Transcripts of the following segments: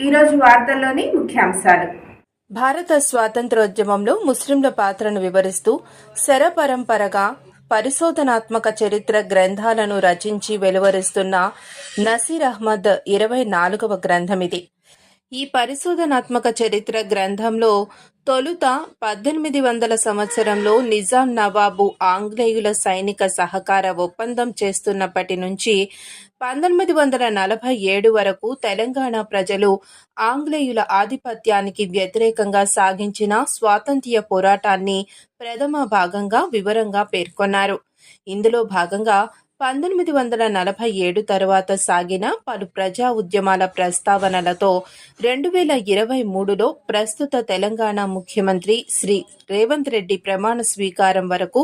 ఈరోజు వార్తల్లోని ముఖ్యాంశాలు. భారత స్వాతంత్రోద్యమంలో ముస్లింల పాత్రను వివరిస్తూ శరపరంపరగా పరిశోధనాత్మక చరిత్ర గ్రంథాలను రచించి వెలువరిస్తున్న నసీర్ అహ్మద్ ఇరవై నాలుగవ గ్రంథమిది ఈ పరిశోధనాత్మక చరిత్ర గ్రంథంలో తొలుత పద్దెనిమిది వందల సంవత్సరంలో నిజాం నవాబు ఆంగ్లేయుల సైనిక సహకార ఒప్పందం చేస్తున్నప్పటి నుంచి పంతొమ్మిది వందల నలభై ఏడు వరకు తెలంగాణ ప్రజలు ఆంగ్లేయుల ఆధిపత్యానికి వ్యతిరేకంగా సాగించిన స్వాతంత్ర్య పోరాటాన్ని ప్రథమ భాగంగా వివరంగా పేర్కొన్నారు. ఇందులో భాగంగా పంతొమ్మిది వందల నలభై ఏడు తరువాత సాగిన పలు ప్రజా ఉద్యమాల ప్రస్తావనలతో రెండు వేల ఇరవై మూడులో ప్రస్తుత తెలంగాణ ముఖ్యమంత్రి శ్రీ రేవంత్ రెడ్డి ప్రమాణ స్వీకారం వరకు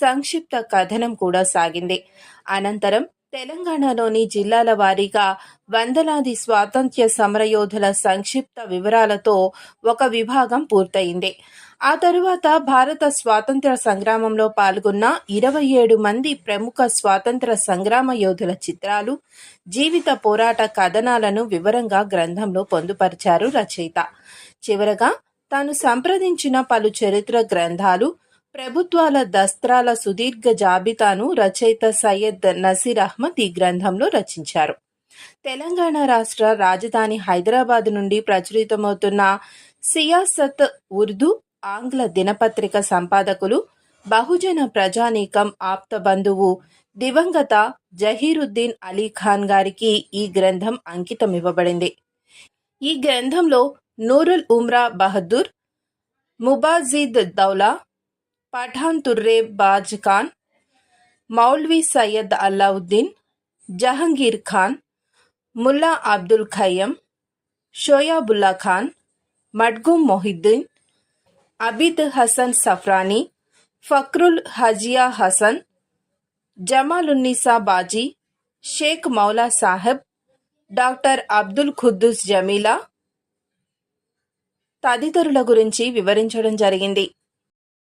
సంక్షిప్త కథనం కూడా సాగింది. అనంతరం తెలంగాణలోని జిల్లాల వారీగా వందలాది స్వాతంత్ర్య సమరయోధుల సంక్షిప్త వివరాలతో ఒక విభాగం పూర్తయింది. ఆ తరువాత భారత స్వాతంత్ర సంగ్రామంలో పాల్గొన్న ఇరవై ఏడు మంది ప్రముఖ స్వాతంత్ర సంగ్రామ యోధుల చిత్రాలు జీవిత పోరాట కథనాలను వివరంగా గ్రంథంలో పొందుపరిచారు రచయిత. చివరగా తాను సంప్రదించిన పలు చరిత్ర గ్రంథాలు ప్రభుత్వాల దస్త్రాల సుదీర్ఘ జాబితాను రచయిత సయ్యద్ నసీర్ అహ్మద్ ఈ గ్రంథంలో రచించారు. తెలంగాణ రాష్ట్ర రాజధాని హైదరాబాద్ నుండి ప్రచురితమవుతున్న సియాసత్ ఉర్దూ ఆంగ్ల దినపత్రిక సంపాదకులు బహుజన ప్రజానీకం ఆప్త బంధువు దివంగత జహీరుద్దీన్ అలీ ఖాన్ గారికి ఈ గ్రంథం అంకితం ఇవ్వబడింది ఈ గ్రంథంలో నూరుల్ ఉమ్రా బహదూర్ ముబాజిద్ దౌలా పఠాన్ తుర్రే బాజ్ ఖాన్ మౌల్వీ సయ్యద్ అల్లావుద్దీన్ జహంగీర్ ఖాన్ ముల్లా అబ్దుల్ ఖయ్యం షోయాబుల్లా ఖాన్ మడ్గూమ్ మొహిద్దీన్ అబిద్ హసన్ సఫ్రానీ ఫక్రుల్ హజియా హసన్ జమాలున్నీసా బాజీ షేక్ మౌలా సాహెబ్ డాక్టర్ అబ్దుల్ ఖుద్దూస్ జమీలా తదితరుల గురించి వివరించడం జరిగింది.